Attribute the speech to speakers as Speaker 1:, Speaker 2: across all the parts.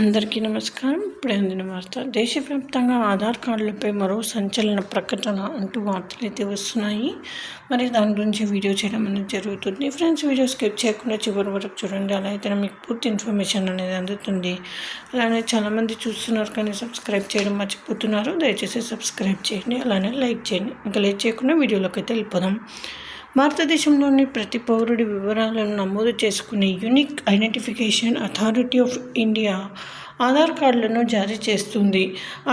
Speaker 1: అందరికీ నమస్కారం. ఇప్పుడే అందిన వార్త దేశవ్యాప్తంగా ఆధార్ కార్డులపై మరో సంచలన ప్రకటన అంటూ వార్తలు అయితే వస్తున్నాయి. మరి దాని గురించి వీడియో చేయడం అనేది జరుగుతుంది. ఫ్రెండ్స్ వీడియో స్కిప్ చేయకుండా చివరి వరకు చూడండి. అలా అయితే మీకు పూర్తి ఇన్ఫర్మేషన్ అనేది అందుతుంది. అలానే చాలామంది చూస్తున్నారు కానీ సబ్స్క్రైబ్ చేయడం మర్చిపోతున్నారు. దయచేసి సబ్స్క్రైబ్ చేయండి అలానే లైక్ చేయండి. ఇంకా లేట్ చేయకుండా వీడియోలోకి అయితే వెళ్ళిపోదాం. భారతదేశంలోని ప్రతి పౌరుడి వివరాలను నమోదు చేసుకునే unique identification authority of India Aadhaar కార్డులను జారీ చేస్తుంది.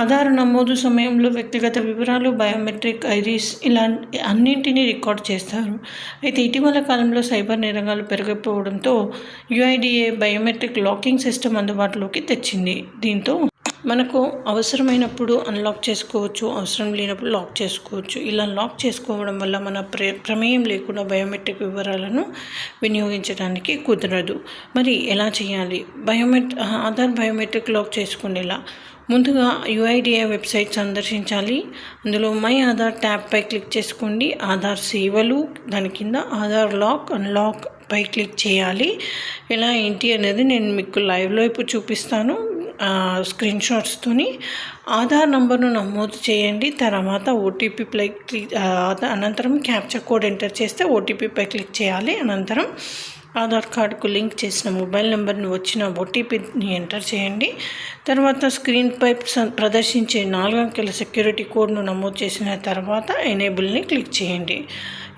Speaker 1: ఆధార్ నమోదు సమయంలో వ్యక్తిగత వివరాలు బయోమెట్రిక్ ఐరిస్ ఇలాంటి అన్నింటినీ రికార్డ్ చేస్తారు. అయితే ఇటీవల కాలంలో సైబర్ నేరగాలు పెరిగిపోవడంతో యుఐడిఏ బయోమెట్రిక్ లాకింగ్ సిస్టమ్ అందుబాటులోకి తెచ్చింది. దీంతో మనకు అవసరమైనప్పుడు అన్లాక్ చేసుకోవచ్చు అవసరం లేనప్పుడు లాక్ చేసుకోవచ్చు. ఇలా లాక్ చేసుకోవడం వల్ల మన ప్రే ప్రమేయం లేకుండా బయోమెట్రిక్ వివరాలను వినియోగించడానికి కుదరదు. మరి ఎలా చేయాలి? బయోమెట్ ఆధార్ బయోమెట్రిక్ లాక్ చేసుకునేలా. ముందుగా యుఐడిఐ వెబ్సైట్ సందర్శించాలి. అందులో మై ఆధార్ ట్యాబ్పై క్లిక్ చేసుకోండి. ఆధార్ సేవలు దాని కింద ఆధార్ లాక్ అన్లాక్ పై క్లిక్ చేయాలి. ఎలా ఏంటి అనేది నేను మీకు లైవ్లో ఇప్పుడు చూపిస్తాను. స్క్రీన్ షాట్స్తోని ఆధార్ నంబర్ను నమోదు చేయండి. తర్వాత ఓటీపీపై క్లిక్ అనంతరం క్యాప్చర్ కోడ్ ఎంటర్ చేస్తే ఓటీపీపై క్లిక్ చేయాలి. అనంతరం ఆధార్ కార్డుకు లింక్ చేసిన మొబైల్ నెంబర్ని వచ్చిన ఓటీపీని ఎంటర్ చేయండి. తర్వాత స్క్రీన్పై ప్రదర్శించే నాలుగు అంకెల సెక్యూరిటీ కోడ్ను నమోదు చేసిన తర్వాత ఎనేబుల్ని క్లిక్ చేయండి.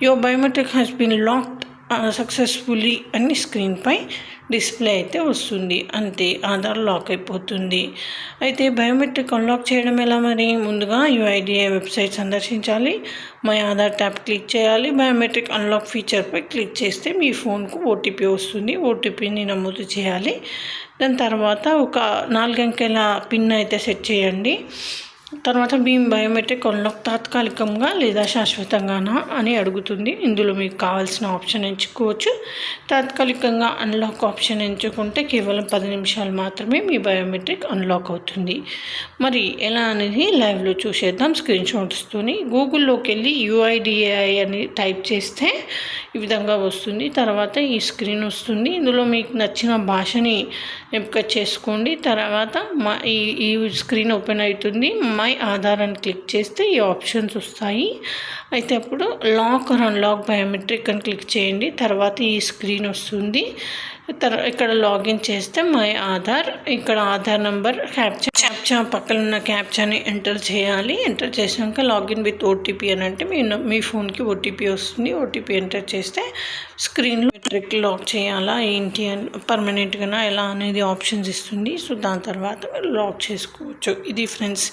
Speaker 1: Your biometric has been locked successfully అని స్క్రీన్పై డిస్ప్లే అయితే వస్తుంది. అంతే ఆధార్ లాక్ అయిపోతుంది. అయితే బయోమెట్రిక్ అన్లాక్ చేయడం ఎలా మరి? ముందుగా యుఐడిఐ వెబ్సైట్ సందర్శించాలి. మై ఆధార్ ట్యాప్ క్లిక్ చేయాలి. బయోమెట్రిక్ అన్లాక్ ఫీచర్పై క్లిక్ చేస్తే మీ ఫోన్కు ఓటీపీ వస్తుంది. ఓటీపీని నమోదు చేయాలి. దాని తర్వాత ఒక నాలుగంకెల పిన్ అయితే సెట్ చేయండి. తర్వాత భీమ్ బయోమెట్రిక్ అన్లాక్ తాత్కాలికంగా లేదా శాశ్వతంగానా అని అడుగుతుంది. ఇందులో మీకు కావాల్సిన ఆప్షన్ ఎంచుకోవచ్చు. తాత్కాలికంగా అన్లాక్ ఆప్షన్ ఎంచుకుంటే కేవలం పది నిమిషాలు మాత్రమే మీ బయోమెట్రిక్ అన్లాక్ అవుతుంది. మరి ఎలా అనేది లైవ్లో చూసేద్దాం. స్క్రీన్ షాట్స్తోని గూగుల్లోకి వెళ్ళి యూఐడిఏఐ అని టైప్ చేస్తే ఈ విధంగా వస్తుంది. తర్వాత ఈ స్క్రీన్ వస్తుంది. ఇందులో మీకు నచ్చిన భాషని ఎంపిక చేసుకోండి. తర్వాత మా ఈ ఈ స్క్రీన్ ఓపెన్ అవుతుంది. మై ఆధార్ అని క్లిక్ చేస్తే ఈ ఆప్షన్స్ వస్తాయి. అయితే అప్పుడు లాక్ ఆర్ అన్లాక్ బయోమెట్రిక్ అని క్లిక్ చేయండి. తర్వాత ఈ స్క్రీన్ వస్తుంది. తర్వాత ఇక్కడ లాగిన్ చేస్తే మై ఆధార్ ఇక్కడ ఆధార్ నెంబర్ క్యాప్చా క్యాప్చా పక్కన ఉన్న క్యాప్చాని ఎంటర్ చేయాలి. ఎంటర్ చేసాక లాగిన్ విత్ ఓటీపీ అని అంటే మీ మీ ఫోన్కి ఓటీపీ వస్తుంది. ఓటీపీ ఎంటర్ చేస్తే స్క్రీన్లో మెట్రిక్ లాక్ చేయాలా ఏంటి అని పర్మనెంట్గా ఎలా అనేది ఆప్షన్స్ ఇస్తుంది. సో దాని తర్వాత లాక్ చేసుకోవచ్చు. ఇది ఫ్రెండ్స్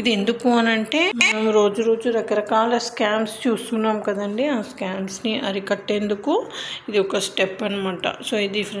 Speaker 1: ఇది ఎందుకు అని అంటే మనం రోజు రోజు రకరకాల స్కామ్స్ చూస్తున్నాం కదండి. ఆ స్కామ్స్ని అరికట్టేందుకు ఇది ఒక స్టెప్ అనమాట సో ఇది friends